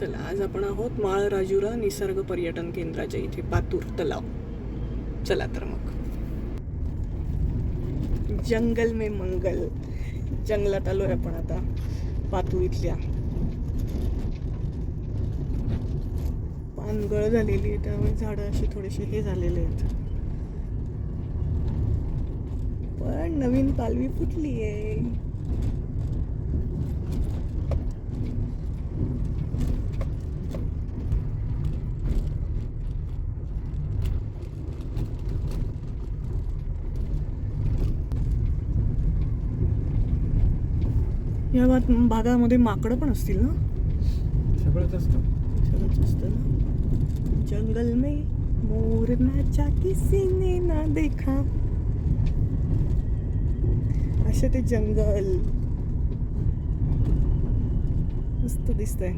चला आज आपण आहोत माळ राजुरा निसर्ग पर्यटन केंद्राच्या इथे पातूर तलाव. चला तर मग. जंगल में मंगल. जंगलात आलोय आपण आता पातूर इथल्या. पानगळ झालेली आहे त्यामुळे झाडं अशी थोडेसे हे झालेले आहेत. पण नवीन पालवी फुटली आहे या भाग- भागामध्ये माकडं पण असतील ना? सगळंच असतं. सगळंच असतं ना? जंगल में मोर नाचा किसी ने ना देखा. असे ते जंगल. मस्त दिसतंय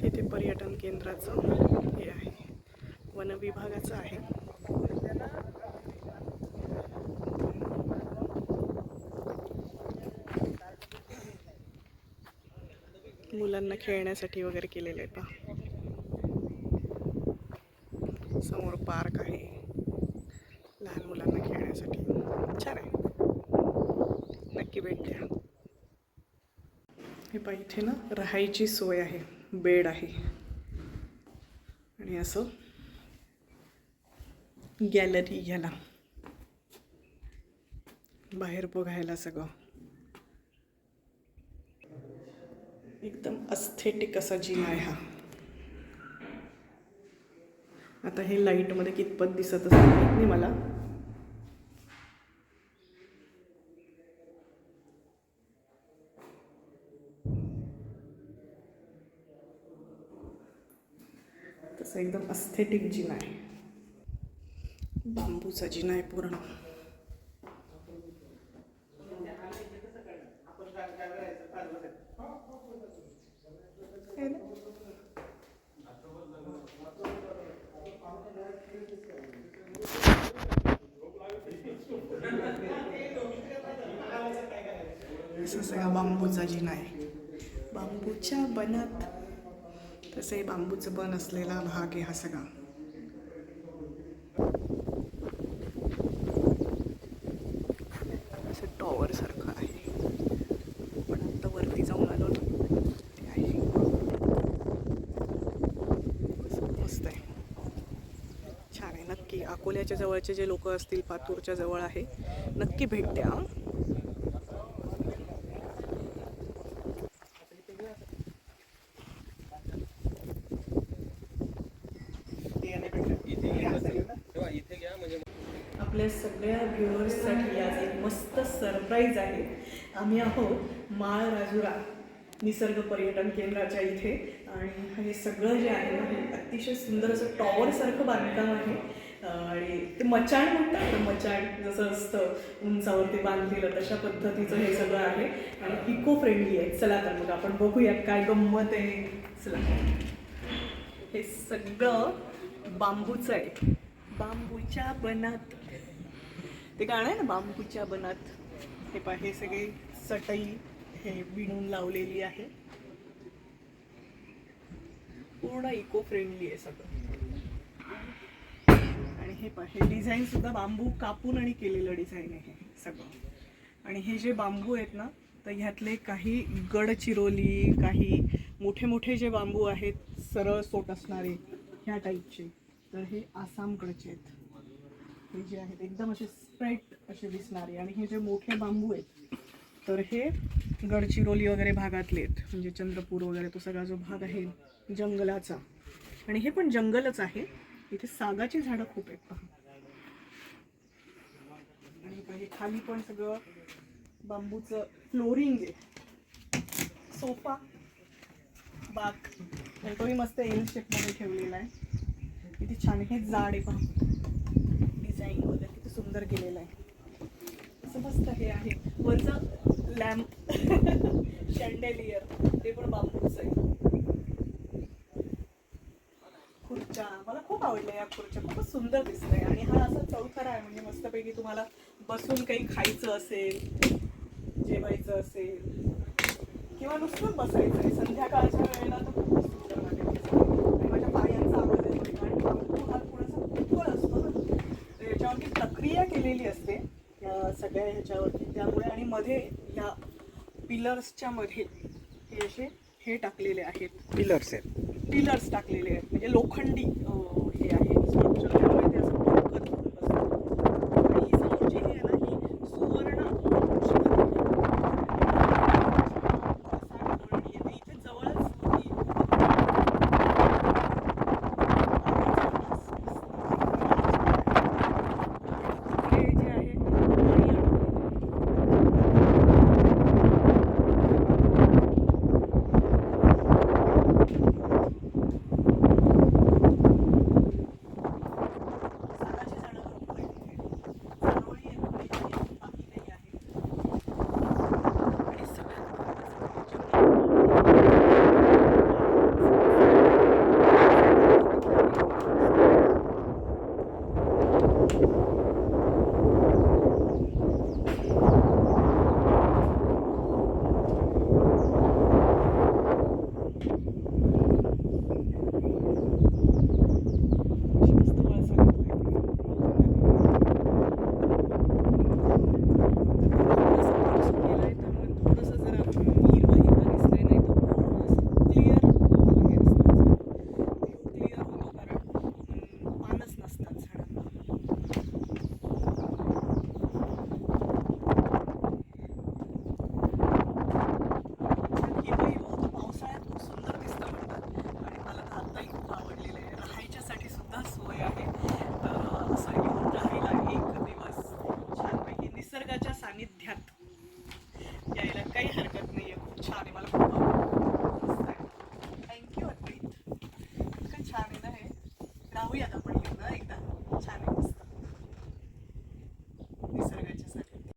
हे ते पर्यटन केंद्राचं हे आहे वन विभागाचं आहे मुलांना खेळण्यासाठी वगैरे केलेलं आहे पहा समोर पार्क आहे. लहान मुलांना खेळण्यासाठी. छान आहे. नक्की भेट द्या. हे पहा इथे ना राहायची सोय आहे. बेड आहे. आणि असं गॅलरी याला. बाहेर बघायला सगळं. एकदम अस्थेटिक असा जिम आहे हा. आता हे लाईटमध्ये कितपत दिसत असं माहीत नाही मला. तसं एकदम अस्थेटिक जिना आहे. बांबूचा जिना आहे पूर्ण. असं सगळा बांबूचा जिना आहे बांबूच्या बनात तसे बांबूचं बन असलेला भाग आहे हा सगळा असं टॉवर सारखं आहे पण आता वरती जाऊन आलो ना ते आहे असं मस्त आहे छान आहे नक्की अकोल्याच्या जवळचे जे लोक असतील पातूरच्या जवळ आहे नक्की भेट द्या आपल्या सगळ्या व्ह्युअर्ससाठी आज एक मस्त सरप्राईज आहे. आम्ही आहोत माळ राजुरा निसर्ग पर्यटन केंद्राच्या इथे. आणि हे सगळं जे आहे ना हे अतिशय सुंदर असं टॉवरसारखं बांधकाम आहे. आणि ते मचाण म्हणतात ना मचाण जसं असतं उंचावरती बांधलेलं तशा पद्धतीचं हे सगळं आहे. आणि इको फ्रेंडली आहे. चला तर मग आपण बघूयात काय गंमत आहे. चला. हे सगळं बांबूचं आहे. बांबूच्या बनात. ते गाणं आहे ना बांबूच्या बनात हे पा हे सगळे चटई हे विणून लावलेली आहे. पूर्ण इको फ्रेंडली आहे सगळं. आणि हे पा हे डिझाईन सुद्धा बांबू कापून आणि केलेलं डिझाईन आहे सगळं. आणि हे जे बांबू आहेत ना तर ह्यातले काही गडचिरोली काही मोठे मोठे जे बांबू आहेत सरळ सोट असणारे ह्या टाईपचे तर हे आसामकडचे आहेत. हे जे आहेत एकदम असे स्ट्रेट असे दिसणारे. आणि हे जे मोठे बांबू आहेत तर हे गडचिरोली वगैरे भागातले आहेत. म्हणजे चंद्रपूर वगैरे तो सगळा जो भाग आहे जंगलाचा. आणि हे पण जंगलच आहे. इथे सागाची झाडं खूप आहेत पहा. आणि खाली पण सगळं बांबूचं फ्लोरिंग आहे. सोफा बाग. आणि तोही मस्त एल शेपमध्ये ठेवलेला आहे. इथे छान हे जाड आहे पहा. डिझाईन वगैरे किती सुंदर केलेलं आहे. असं मस्त हे आहे. वरचं लॅम्प शँडेलियर ते पण बांबूच आहे. खुर्च्या मला खूप आवडल्या या खुर्च्या. खूपच सुंदर दिसत आहे आणि हा असा चौथरा आहे म्हणजे मस्तपैकी तुम्हाला बसून काही खायचं असेल जेवायचं असेल किंवा नुसतं बसायचं आहे. संध्याकाळच्या ह्याच्यावरती. त्यामुळे आणि मध्ये ह्या पिलर्सच्या मध्ये हे असे हे टाकलेले आहेत. पिलर्स आहेत. पिलर्स टाकलेले आहेत. म्हणजे लोखंडी हे आहे. स्ट्रक्चर त्यामुळे ते असं